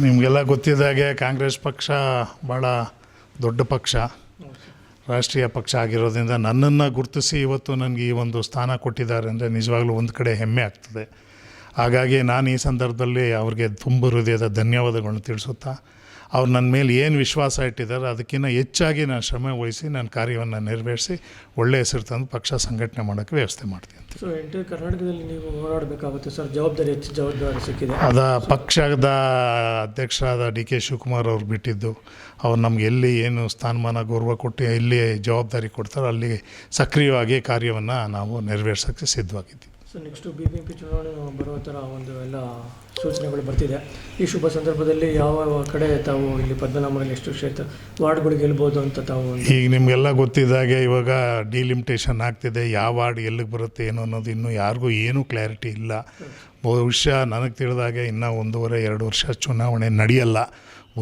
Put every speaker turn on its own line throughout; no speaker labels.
ನಿಮಗೆಲ್ಲ ಗೊತ್ತಿದ್ದಾಗೆ ಕಾಂಗ್ರೆಸ್ ಪಕ್ಷ ಭಾಳ ದೊಡ್ಡ ಪಕ್ಷ. ರಾಷ್ಟ್ರೀಯ ಪಕ್ಷ ಆಗಿರೋದ್ರಿಂದ ನನ್ನನ್ನು ಗುರುತಿಸಿ ಇವತ್ತು ನನಗೆ ಈ ಒಂದು ಸ್ಥಾನ ಕೊಟ್ಟಿದ್ದಾರೆ ಅಂದರೆ ನಿಜವಾಗ್ಲೂ ಒಂದು ಕಡೆ ಹೆಮ್ಮೆ ಆಗ್ತದೆ. ಹಾಗಾಗಿ ನಾನು ಈ ಸಂದರ್ಭದಲ್ಲಿ ಅವ್ರಿಗೆ ತುಂಬ ಹೃದಯದ ಧನ್ಯವಾದಗಳನ್ನು ತಿಳಿಸುತ್ತಾ ಅವ್ರು ನನ್ನ ಮೇಲೆ ಏನು ವಿಶ್ವಾಸ ಇಟ್ಟಿದ್ದಾರೆ ಅದಕ್ಕಿಂತ ಹೆಚ್ಚಾಗಿ ನಾನು ಶ್ರಮ ವಹಿಸಿ ನನ್ನ ಕಾರ್ಯವನ್ನು ನೆರವೇರಿಸಿ ಒಳ್ಳೆಯ ಹೆಸರು ತಂದು ಪಕ್ಷ ಸಂಘಟನೆ ಮಾಡೋಕ್ಕೆ ವ್ಯವಸ್ಥೆ ಮಾಡ್ತೀನಿ ಅಂತ
ಸೊ ಕರ್ನಾಟಕದಲ್ಲಿ ನೀವು ಹೋರಾಡಬೇಕಾಗುತ್ತೆ ಸರ್ ಜವಾಬ್ದಾರಿ ಹೆಚ್ಚು ಜವಾಬ್ದಾರಿ ಸಿಕ್ಕಿದೆ.
ಅದ ಪಕ್ಷದ ಅಧ್ಯಕ್ಷರಾದ ಡಿ ಕೆ ಶಿವಕುಮಾರ್ ಅವ್ರು ಬಿಟ್ಟಿದ್ದು ಅವ್ರು ನಮ್ಗೆ ಎಲ್ಲಿ ಏನು ಸ್ಥಾನಮಾನ ಗೌರವ ಕೊಟ್ಟು ಎಲ್ಲಿ ಜವಾಬ್ದಾರಿ ಕೊಡ್ತಾರೋ ಅಲ್ಲಿ ಸಕ್ರಿಯವಾಗಿ ಕಾರ್ಯವನ್ನು ನಾವು ನೆರವೇರ್ಸೋಕ್ಕೆ ಸಿದ್ಧವಾಗಿದ್ದೀವಿ.
So next B B P ಚುನಾವಣೆ ಬರುವ ಥರ ಒಂದು ಎಲ್ಲ ಸೂಚನೆಗಳು ಬರ್ತಿದೆ. ಈ ಶುಭ ಸಂದರ್ಭದಲ್ಲಿ ಯಾವ ಕಡೆ ತಾವು ಇಲ್ಲಿ ಪದ್ಮನಾಭನಲ್ಲಿ ಎಷ್ಟು ಕ್ಷೇತ್ರ ವಾರ್ಡ್ಗಳು ಗೆಲ್ಬೋದು ಅಂತ ತಾವು
ಈಗ ನಿಮಗೆಲ್ಲ ಗೊತ್ತಿದ್ದಾಗೆ ಇವಾಗ ಡಿಲಿಮಿಟೇಷನ್ ಆಗ್ತಿದೆ. ಯಾವ ವಾರ್ಡ್ ಎಲ್ಲಿಗೆ ಬರುತ್ತೆ ಏನು ಅನ್ನೋದು ಇನ್ನೂ ಯಾರಿಗೂ ಏನೂ ಕ್ಲಾರಿಟಿ ಇಲ್ಲ. ಬಹುಶಃ ನನಗೆ ತಿಳಿದಾಗೆ ಇನ್ನೂ ಒಂದೂವರೆ, ಎರಡು ವರ್ಷ ಚುನಾವಣೆ ನಡೆಯಲ್ಲ.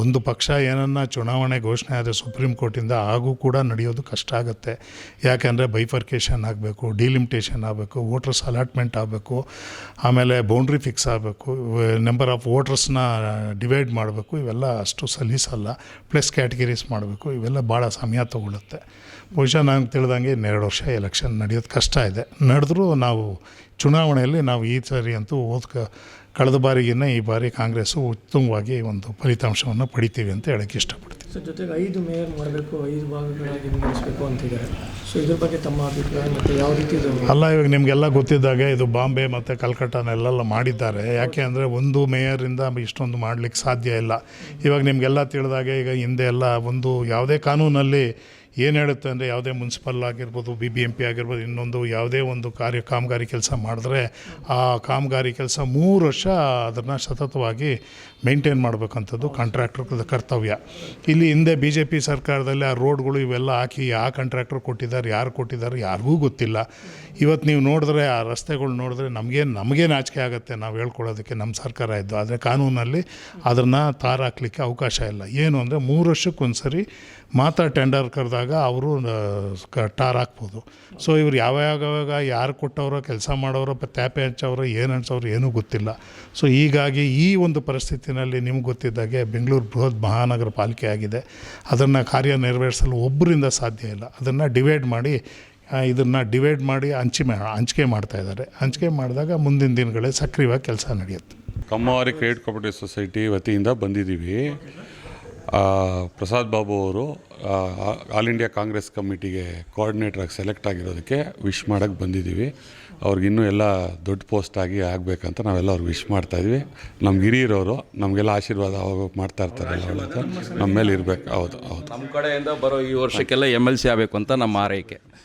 ಒಂದು ಪಕ್ಷ ಏನನ್ನ ಚುನಾವಣೆ ಘೋಷಣೆ ಆದರೆ ಸುಪ್ರೀಂ ಕೋರ್ಟಿಂದ ಆಗೂ ಕೂಡ ನಡೆಯೋದು ಕಷ್ಟ ಆಗುತ್ತೆ. ಯಾಕೆಂದರೆ ಬೈಫರ್ಕೇಷನ್ ಆಗಬೇಕು ಡಿಲಿಮಿಟೇಷನ್ ಆಗಬೇಕು ವೋಟರ್ಸ್ ಅಲಾಟ್ಮೆಂಟ್ ಆಗಬೇಕು, ಆಮೇಲೆ ಬೌಂಡ್ರಿ ಫಿಕ್ಸ್ ಆಗಬೇಕು ನಂಬರ್ ಆಫ್ ವೋಟರ್ಸ್ನ ಡಿವೈಡ್ ಮಾಡಬೇಕು, ಇವೆಲ್ಲ ಅಷ್ಟು ಸಲೀಸಲ್ಲ. ಪ್ಲಸ್ ಕ್ಯಾಟಗರೀಸ್ ಮಾಡಬೇಕು, ಇವೆಲ್ಲ ಭಾಳ ಸಮಯ ತಗೊಳುತ್ತೆ. ಬಹುಶಃ ನಂಗೆ ತಿಳಿದಂಗೆ ಇನ್ನೆರಡು ವರ್ಷ ಎಲೆಕ್ಷನ್ ನಡೆಯೋದು ಕಷ್ಟ ಇದೆ. ನಡೆದ್ರೂ ನಾವು ಚುನಾವಣೆಯಲ್ಲಿ ನಾವು ಈ ಸರಿ ಅಂತೂ ಹೋದ ಕಳೆದ ಬಾರಿಗಿನ್ನ ಈ ಬಾರಿ ಕಾಂಗ್ರೆಸ್ಸು ಉತ್ತಮವಾಗಿ ಒಂದು ಫಲಿತಾಂಶವನ್ನು ಪಡಿತೀವಿ ಅಂತ ಹೇಳಕ್ಕೆ ಇಷ್ಟಪಡ್ತೀವಿ
ಸೊ ಜೊತೆಗೆ ಐದು ಮೇಯರ್ ಮಾಡಬೇಕು ಐದು ಭಾಗಗಳಾಗಿ ವಿಂಗಡಿಸಬೇಕು ಅಂತಿದ್ದಾರೆ. ಸೊ ಇದ್ರ ಬಗ್ಗೆ ತಮ್ಮ ಅಭಿಪ್ರಾಯ ಮತ್ತು ಯಾವ ರೀತಿ ಇದು
ಅಲ್ಲ ಇವಾಗ ನಿಮಗೆಲ್ಲ ಗೊತ್ತಿದ್ದಾಗೆ ಇದು ಬಾಂಬೆ ಮತ್ತು ಕಲ್ಕಟ್ಟಾನೆಲ್ಲೆಲ್ಲ ಮಾಡಿದ್ದಾರೆ. ಯಾಕೆ ಅಂದರೆ ಒಂದು ಮೇಯರಿಂದ ಇಷ್ಟೊಂದು ಮಾಡಲಿಕ್ಕೆ ಸಾಧ್ಯ ಇಲ್ಲ. ಇವಾಗ ನಿಮಗೆಲ್ಲ ತಿಳಿದಾಗೆ ಈಗ ಹಿಂದೆ ಎಲ್ಲ ಒಂದು ಯಾವುದೇ ಕಾನೂನಲ್ಲಿ ಏನು ಹೇಳುತ್ತೆ ಅಂದರೆ ಯಾವುದೇ ಮುನ್ಸಿಪಲ್ ಆಗಿರ್ಬೋದು ಬಿ ಬಿ ಎಂ ಪಿ ಆಗಿರ್ಬೋದು, ಇನ್ನೊಂದು ಯಾವುದೇ ಒಂದು ಕಾರ್ಯ ಕಾಮಗಾರಿ ಕೆಲಸ ಮಾಡಿದ್ರೆ ಆ ಕಾಮಗಾರಿ ಕೆಲಸ ಮೂರು ವರ್ಷ ಅದನ್ನು ಸತತವಾಗಿ ಮೇಂಟೈನ್ ಮಾಡಬೇಕಂಥದ್ದು ಕಾಂಟ್ರಾಕ್ಟರ್ ಕರ್ತವ್ಯ. ಇಲ್ಲಿ ಹಿಂದೆ ಬಿ ಜೆ ಪಿ ಸರ್ಕಾರದಲ್ಲಿ ಆ ರೋಡ್ಗಳು ಇವೆಲ್ಲ ಹಾಕಿ ಯಾವ ಕಾಂಟ್ರಾಕ್ಟರ್ ಕೊಟ್ಟಿದ್ದಾರೆ, ಯಾರು ಕೊಟ್ಟಿದ್ದಾರೆ ಯಾರಿಗೂ ಗೊತ್ತಿಲ್ಲ. ಇವತ್ತು ನೀವು ನೋಡಿದ್ರೆ ಆ ರಸ್ತೆಗಳು ನೋಡಿದ್ರೆ ನಮಗೆ ನಮಗೆ ನಾಚಿಕೆ ಆಗುತ್ತೆ ನಾವು ಹೇಳ್ಕೊಳ್ಳೋದಕ್ಕೆ ನಮ್ಮ ಸರ್ಕಾರ ಇದ್ದು. ಆದರೆ ಕಾನೂನಲ್ಲಿ ಅದನ್ನು ತಾರಾಕ್ಲಿಕ್ಕೆ ಅವಕಾಶ ಇಲ್ಲ. ಏನು ಅಂದರೆ ಮೂರು ವರ್ಷಕ್ಕೊಂದು ಸರಿ ಮಾತ್ರ ಟೆಂಡರ್ ಕರೆದಾಗ ಅವರು ಟಾರ್ ಹಾಕ್ಬೋದು. ಸೊ ಇವ್ರು ಯಾವಾಗ ಯಾರು ಕೊಟ್ಟವರೋ, ಕೆಲಸ ಮಾಡೋರು ತ್ಯಾಪೆ ಹಂಚವ್ರು, ಏನು ಹಂಚವ್ರು ಏನೂ ಗೊತ್ತಿಲ್ಲ. ಸೊ ಹೀಗಾಗಿ ಈ ಒಂದು ಪರಿಸ್ಥಿತಿನಲ್ಲಿ ನಿಮ್ಗೆ ಗೊತ್ತಿದ್ದಾಗೆ ಬೆಂಗಳೂರು ಬೃಹತ್ ಮಹಾನಗರ ಪಾಲಿಕೆ ಆಗಿದೆ. ಅದನ್ನು ಕಾರ್ಯನಿರ್ವಹಿಸಲು ಒಬ್ಬರಿಂದ ಸಾಧ್ಯ ಇಲ್ಲ. ಅದನ್ನು ಡಿವೈಡ್ ಮಾಡಿ ಇದನ್ನು ಡಿವೈಡ್ ಮಾಡಿ ಹಂಚಿ ಹಂಚಿಕೆ ಮಾಡ್ತಾ ಇದ್ದಾರೆ. ಹಂಚಿಕೆ ಮಾಡಿದಾಗ ಮುಂದಿನ ದಿನಗಳೇ ಸಕ್ರಿಯವಾಗಿ ಕೆಲಸ ನಡೆಯುತ್ತೆ.
ಕಮ್ಮವಾರಿ ಕ್ರೆಡಿಟ್ ಕೋಪರೇಟಿವ್ ಸೊಸೈಟಿ ವತಿಯಿಂದ ಬಂದಿದ್ದೀವಿ. ಪ್ರಸಾದ್ ಬಾಬು ಅವರು ಆಲ್ ಇಂಡಿಯಾ ಕಾಂಗ್ರೆಸ್ ಕಮಿಟಿಗೆ ಕೋಆರ್ಡಿನೇಟ್ರಾಗಿ ಸೆಲೆಕ್ಟ್ ಆಗಿರೋದಕ್ಕೆ ವಿಶ್ ಮಾಡೋಕ್ಕೆ ಬಂದಿದ್ದೀವಿ. ಅವ್ರಿಗಿನ್ನೂ ಎಲ್ಲ ದೊಡ್ಡ ಪೋಸ್ಟ್ ಆಗಿ ಆಗಬೇಕಂತ ನಾವೆಲ್ಲ ಅವ್ರಿಗೆ ವಿಶ್ ಮಾಡ್ತಾಯಿದ್ವಿ ನಮ್ಗೆ ಹಿರಿಯರವರು ನಮಗೆಲ್ಲ ಆಶೀರ್ವಾದ ಅವಾಗ ಮಾಡ್ತಾ ಇರ್ತಾರೆ ನಮ್ಮ ಮೇಲೆ ಇರಬೇಕು. ಹೌದು ಹೌದು.
ನಮ್ಮ ಕಡೆಯಿಂದ ಬರೋ ಈ ವರ್ಷಕ್ಕೆಲ್ಲ ಎಂ ಎಲ್ ಸಿ ಆಗಬೇಕು ಅಂತ ನಮ್ಮ ಆರೈಕೆ.